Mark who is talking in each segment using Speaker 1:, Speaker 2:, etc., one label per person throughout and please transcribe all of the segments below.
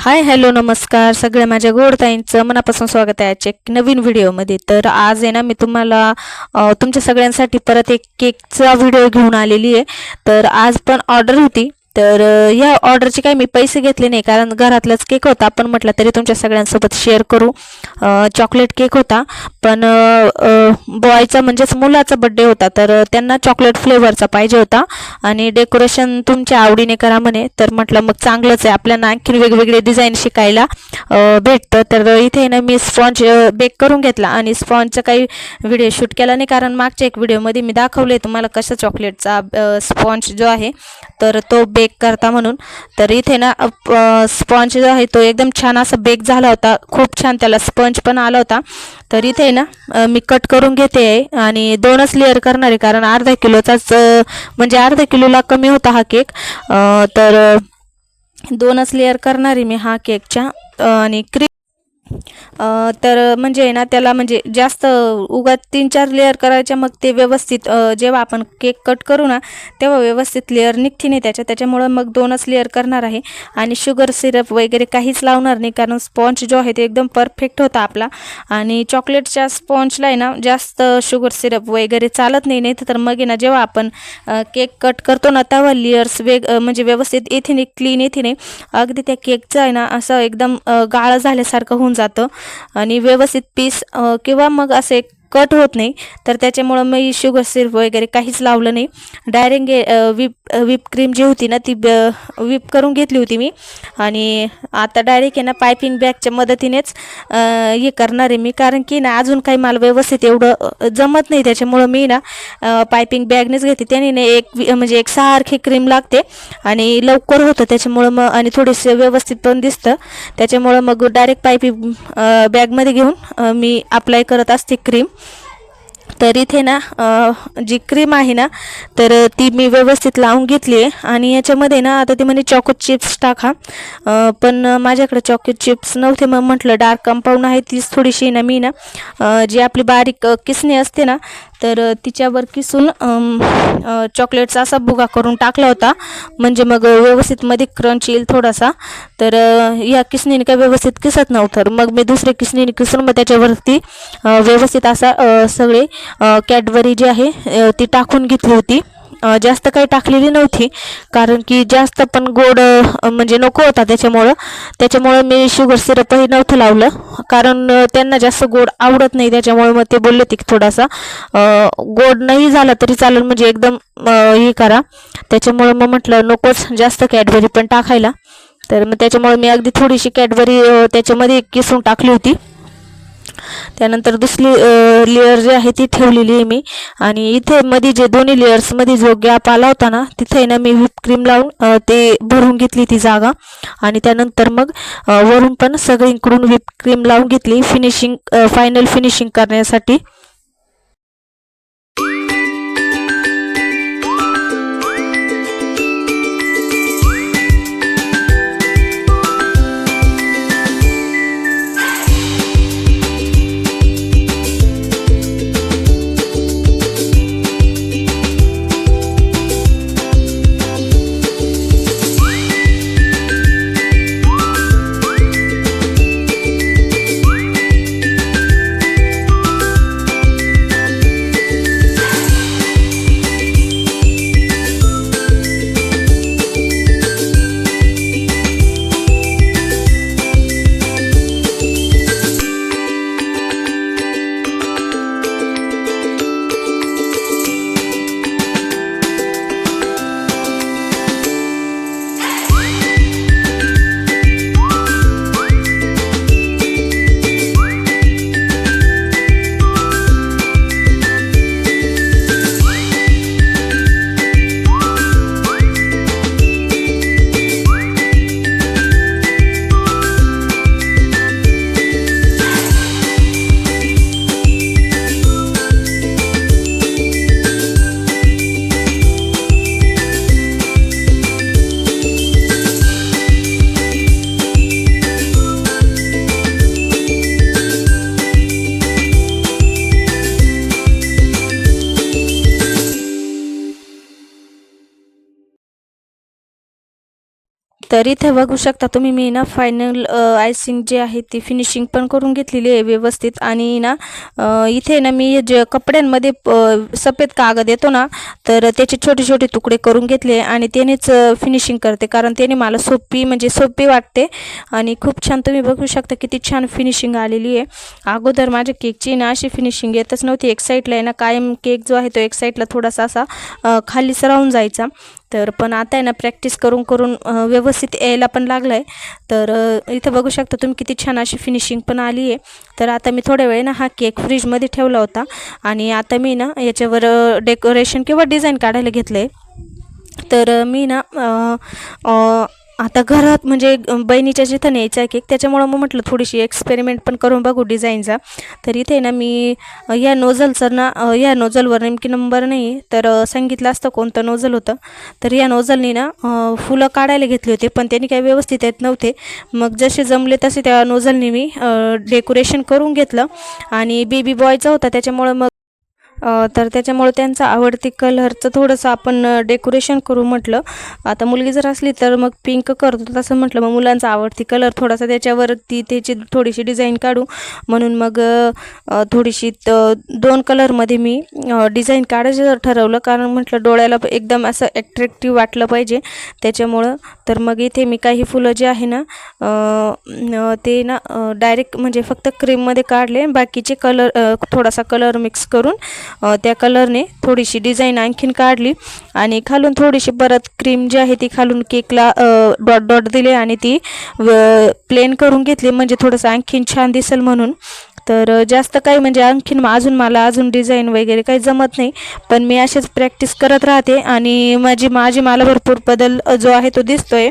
Speaker 1: Hi hello नमस्कार. सगळ्या माझ्या गोडताईंचं मनापासून स्वागत आहे आजच्या एक नवीन व्हिडिओमध्ये. तर आज आहे ना मी तुम्हाला तुमच्या सगळ्यांसाठी परत एक केकचा व्हिडिओ घेऊन आलेली आहे. तर आज पण ऑर्डर होती. तर या ऑर्डरचे काही मी पैसे घेतले नाही कारण घरातलाच केक होता. पण म्हटलं तरी तुमच्या सगळ्यांसोबत शेअर करू. चॉकलेट केक होता. पण बॉयचा म्हणजेच मुलाचा बड्डे होता तर त्यांना चॉकलेट फ्लेवरचा पाहिजे होता. आणि डेकोरेशन तुमच्या आवडीने करा म्हणे. तर म्हटलं मग चांगलंच आहे. आपल्याला आणखीन वेगवेगळे डिझाईन शिकायला भेटतं. तर इथे ना मी स्पॉन्ज बेक करून घेतला. आणि स्पॉन्जचा काही व्हिडिओ शूट केला नाही कारण मागच्या एक व्हिडिओमध्ये मी दाखवले तुम्हाला कसं चॉकलेटचा स्पॉन्ज जो आहे. तर तो बेक करता म्हणून. तर इथे ना स्पॉन्ज जो आहे तो एकदम छान असा बेक झाला होता. खूप छान त्याला स्पंज पण आला होता. तर इथे ना मी कट करून घेते आहे आणि दोनच लेअर करणार आहे. कारण अर्धा किलोचाच म्हणजे अर्धा किलोला कमी होता हा केक तर दोनच लेअर करणार आहे मी हा केकच्या आणि क्रीम तर म्हणजे आहे ना त्याला म्हणजे जास्त उगा तीन चार लेअर करायच्या मग ते व्यवस्थित जेव्हा आपण केक कट करू ना तेव्हा व्यवस्थित लेअर निघते नाही त्याच्या त्याच्यामुळं मग दोनच लेअर करणार आहे. आणि शुगर सिरप वगैरे काहीच लावणार नाही कारण स्पॉन्ज जो आहे ते एकदम परफेक्ट होता आपला. आणि चॉकलेटच्या स्पॉन्जला आहे ना जास्त शुगर सिरप वगैरे चालत नाही. नाही तर मग ना जेव्हा आपण केक कट करतो ना तेव्हा लेअर्स वेग म्हणजे व्यवस्थित येथे नाही क्लीन येथे नाही. अगदी त्या केकचं आहे ना असं एकदम गाळं झाल्यासारखं होऊन जातं. आणि व्यवस्थित पीस किंवा मग असे कट होत नाही. तर त्याच्यामुळं मी शुगर सिरप वगैरे काहीच लावलं नाही. डायरेक्ट विप विप क्रीम जी होती ना ती विप करून घेतली होती मी. आणि आता डायरेक्ट आहे ना पायपिंग बॅगच्या मदतीनेच हे करणार आहे मी. कारण की ना अजून काही मला व्यवस्थित एवढं जमत नाही. त्याच्यामुळं मी ना पायपिंग बॅगनेच घेते. त्याने ना एक वि- म्हणजे एक सारखी क्रीम लागते. आणि लवकर होतं. त्याच्यामुळं मग आणि थोडेसे व्यवस्थित पण दिसतं. त्याच्यामुळं मग डायरेक्ट पायपिंग बॅगमध्ये घेऊन मी अप्लाय करत असते क्रीम तर इथे ना जी क्रीम आहे ना तर ती मी व्यवस्थित लावून घेतली आहे. आणि याच्यामध्ये ना आता ते म्हणे चॉको चिप्स टाका. पण माझ्याकडे चॉको चिप्स नव्हते. मग म्हटलं डार्क कंपाऊंड आहे तीच थोडीशी ना मी ना जी आपली बारीक किसणी असते ना तर तिच्यावर किसून चॉकलेटचा असा भुगा करून टाकला होता. म्हणजे मग व्यवस्थितमध्ये क्रंच येईल थोडासा. तर या किसणीने काय व्यवस्थित किसत नव्हतं. मग मी दुसऱ्या किसणीने किसून मग त्याच्यावरती व्यवस्थित असा सगळे कॅडबरी जी आहे ती टाकून घेतली होती. जास्त काही टाकलेली नव्हती. कारण की जास्त पण गोड म्हणजे नको होता त्याच्यामुळं. त्याच्यामुळं मी शुगर सिरपही नव्हतं लावलं. कारण त्यांना जास्त गोड आवडत नाही. त्याच्यामुळे मग ते बोलले ते थोडासा गोड नाही झाला तरी चालेल. म्हणजे एकदम हे करा. त्याच्यामुळं मग म्हटलं नकोच. जास्त कॅडबरी पण टाकायला. तर मग त्याच्यामुळे मी अगदी थोडीशी कॅडबरी त्याच्यामध्ये किसून टाकली होती. त्यानंतर दुसरी लेअर जी आहे ती ठेवलेली आहे मी. आणि इथे मध्ये जे दोन्ही लेअर्समध्ये जो गॅप आला होता ना तिथे आहे ना मी व्हिप क्रीम लावून ते भरून घेतली ती जागा. आणि त्यानंतर मग वरून पण सगळीकडून व्हिप क्रीम लावून घेतली. फिनिशिंग फायनल फिनिशिंग करण्यासाठी. तर इथे बघू शकता तुम्ही मी ना फायनल आयसिंग जे आहे ती फिनिशिंग पण करून घेतलेली आहे व्यवस्थित. आणि ना इथे ना मी जे कपड्यांमध्ये प- सफेद कागद येतो ना तर त्याचे छोटे छोटे तुकडे करून घेतले आणि त्यानेच फिनिशिंग करते. कारण त्याने मला सोपी म्हणजे सोपी वाटते. आणि खूप छान तुम्ही बघू शकता किती छान फिनिशिंग आलेली आहे. अगोदर माझ्या केकची ना अशी फिनिशिंग येतच नव्हती. एक साईडला आहे ना कायम केक जो आहे तो एक साईडला थोडासा असा खाली सरावून जायचा. तर पण आता आहे ना प्रॅक्टिस करून करून व्यवस्थित यायला पण लागलं आहे तर इथं बघू शकता तुम्ही किती छान अशी फिनिशिंग पण आली आहे. तर आता मी थोड्या वेळ ना हा केक फ्रीजमध्ये ठेवला होता. आणि आता मी ना याच्यावर डेकोरेशन किंवा डिझाईन काढायला घेतलं आहे तर मी ना आता घरात म्हणजे बहिणीच्या जिथं न्यायचा आहे केक त्याच्यामुळं मग म्हटलं थोडीशी एक्सपेरिमेंट पण करून बघू डिझाईनचा तर इथे ना मी या नोझलचं ना या नोझलवर नेमकी नंबर नाही तर सांगितलं असतं कोणतं नोझल होतं. तर या नोझलनी ना फुलं काढायला घेतली होती पण त्यांनी काही व्यवस्थित येत नव्हते. मग जसे जमले तसे त्या नोझलनी मी डेकोरेशन करून घेतलं. आणि बेबी बॉयचा होता त्याच्यामुळं मग तर त्याच्यामुळे त्यांचं आवडती कलरचं थोडंसं आपण डेकोरेशन करू म्हटलं. आता मुलगी जर असली तर मग पिंक करतो तसं म्हटलं. मग मुलांचा आवडती कलर थोडासा त्याच्यावरती त्याची थोडीशी डिझाईन काढू. म्हणून मग थोडीशी दोन कलरमध्ये मी डिझाईन काढायचं ठरवलं. कारण म्हटलं डोळ्याला एकदम असं ॲट्रॅक्टिव्ह वाटलं पाहिजे. त्याच्यामुळं तर मग इथे मी काही फुलं जे आहे ना ते ना डायरेक्ट म्हणजे फक्त क्रीममध्ये काढले. बाकीचे कलर थोडासा कलर मिक्स करून त्या कलरने थोडीशी डिझाईन आणखीन काढली. आणि खालून थोडीशी परत क्रीम जी आहे ती खालून केकला डॉट डॉट दिले आणि ती प्लेन करून घेतली. म्हणजे थोडंसं आणखीन छान दिसेल म्हणून. तर जास्त काही म्हणजे आणखीन अजून मला अजून डिझाईन वगैरे काही जमत नाही. पण मी असेच प्रॅक्टिस करत राहते आणि माझी माझी मला भरपूर बदल जो आहे तो दिसतोय.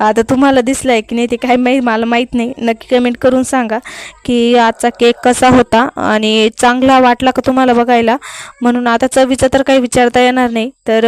Speaker 1: आता तुम्हाला दिसला आहे की नाही ते काही माहीत मला माहीत नाही. नक्की कमेंट करून सांगा की आजचा केक कसा होता आणि चांगला वाटला का तुम्हाला बघायला? म्हणून आता चवीचा तर काही विचारता येणार नाही. तर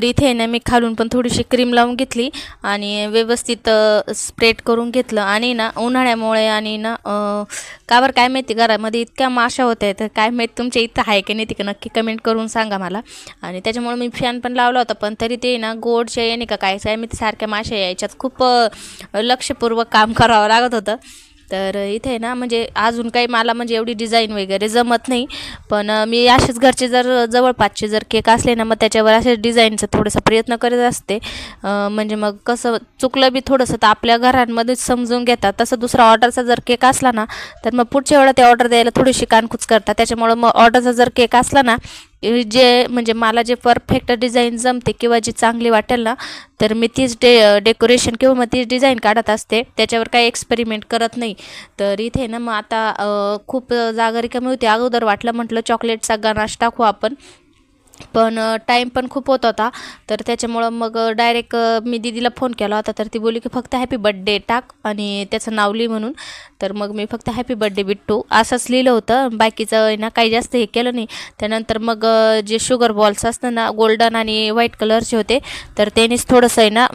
Speaker 1: तर इथे आहे ना मी खालून पण थोडीशी क्रीम लावून घेतली आणि व्यवस्थित स्प्रेड करून घेतलं. आणि ना उन्हाळ्यामुळे आणि ना का बरं काय माहिती घरामध्ये इतक्या माशा होत्या आहेत काय माहिती तुमच्या इथं आहे की नाही ते नक्की कमेंट करून सांगा मला. आणि त्याच्यामुळे मी फॅन पण लावला होता पण तरी ते ना गोडच्या याने का काय काय मी सारख्या माशा यायच्यात. खूप लक्षपूर्वक काम करावं लागत होतं. तर इथे ना म्हणजे अजून काही मला म्हणजे एवढी डिझाईन वगैरे जमत नाही. पण मी असेच घरचे जर जवळपासचे जर केक असले ना मग त्याच्यावर असेच डिझाईनचा थोडासा प्रयत्न करत असते. म्हणजे मग कसं चुकलं बी थोडंसं तर आपल्या घरांमध्येच समजून घेतात. तसं दुसरा ऑर्डरचा जर केक असला ना तर मग पुढच्या वेळा ते ऑर्डर द्यायला थोडीशी कानखूच करतात. त्याच्यामुळं मग ऑर्डरचा जर केक असला ना जे म्हणजे मला जे परफेक्ट डिझाईन जमते किंवा जी चांगली वाटेल ना तर मी तीच डे डेकोरेशन किंवा मग तीच डिझाईन काढत असते. त्याच्यावर काही एक्सपेरिमेंट करत नाही. तर इथे ना मग आता खूप जागा रिकामी होती. अगोदर वाटलं म्हटलं चॉकलेटचा गनाश टाकू आपण. पण टाईम पण खूप होत होता. तर त्याच्यामुळं मग डायरेक्ट मी दीदीला फोन केला होता. तर ती बोलली की फक्त हॅपी बड्डे टाक आणि त्याचं नाव लिही म्हणून. तर मग मी फक्त हॅपी बड्डे बिट्टू असंच लिहिलं होतं. बाकीचं आहे ना काही जास्त हे केलं नाही. त्यानंतर मग जे शुगर बॉल्स असतात ना गोल्डन आणि व्हाईट कलरचे होते. तर त्यानेच थोडंसं आहे ना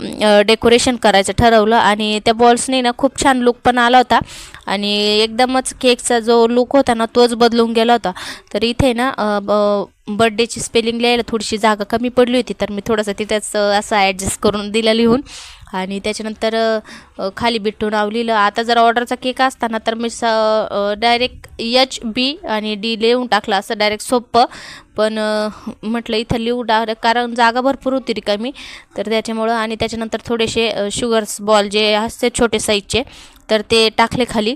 Speaker 1: डेकोरेशन करायचं ठरवलं. आणि त्या बॉल्सने ना खूप छान लुक पण आला होता. आणि एकदमच केकचा जो लुक होता ना तोच बदलून गेला होता. तर इथे ना ब- बड्डेची स्पेलिंग लिहायला थोडीशी जागा कमी पडली होती तर मी थोडंसं तिथंच असं ॲडजस्ट करून दिलं लिहून. आणि त्याच्यानंतर खाली बिट्टू नाव लिहिलं. आता जर ऑर्डरचा केक असताना तर मी स डायरेक्ट एच बी आणि डी लिहून टाकलं असं डायरेक्ट सोपं. पण म्हटलं इथं लिहू डायरेक्ट कारण जागा भरपूर होती रिकामी तर त्याच्यामुळं आणि त्याच्यानंतर थोडेसे शुगर्स बॉल जे असते छोटे साईजचे तर ते टाकले खाली.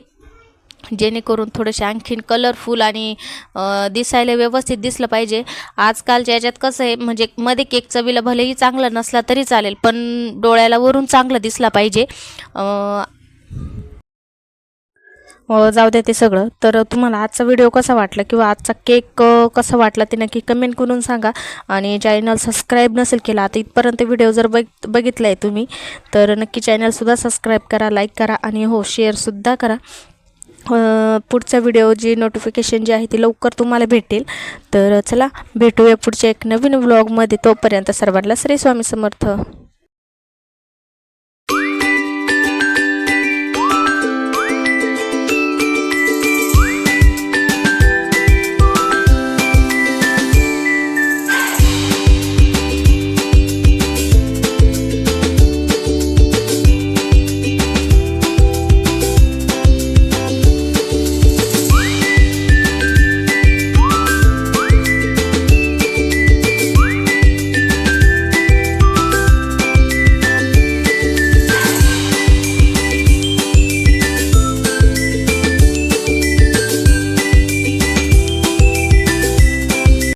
Speaker 1: जेणेकरून थोडेसे आणखीन कलरफुल आणि दिसायला व्यवस्थित दिसलं पाहिजे. आजकालच्या याच्यात कसं आहे म्हणजे मध्ये केक चवीला भलेही चांगला नसला तरी चालेल पण डोळ्याला वरून चांगलं दिसला पाहिजे. हो, जाऊ द्या ते सगळं. तर तुम्हाला आजचा व्हिडिओ कसा वाटला किंवा आजचा केक कसा वाटला ते नक्की कमेंट करून सांगा. आणि चॅनल सबस्क्राईब नसेल केला आता इथपर्यंत व्हिडिओ जर बघ बघितला आहे तुम्ही तर नक्की चॅनलसुद्धा सबस्क्राईब करा लाईक करा आणि हो शेअरसुद्धा करा. पुढचा व्हिडिओ जी नोटिफिकेशन जी आहे ती लवकर तुम्हाला भेटेल. तर चला भेटूया पुढच्या एक नवीन व्लॉगमध्ये तोपर्यंत सर्वांना श्री स्वामी समर्थ.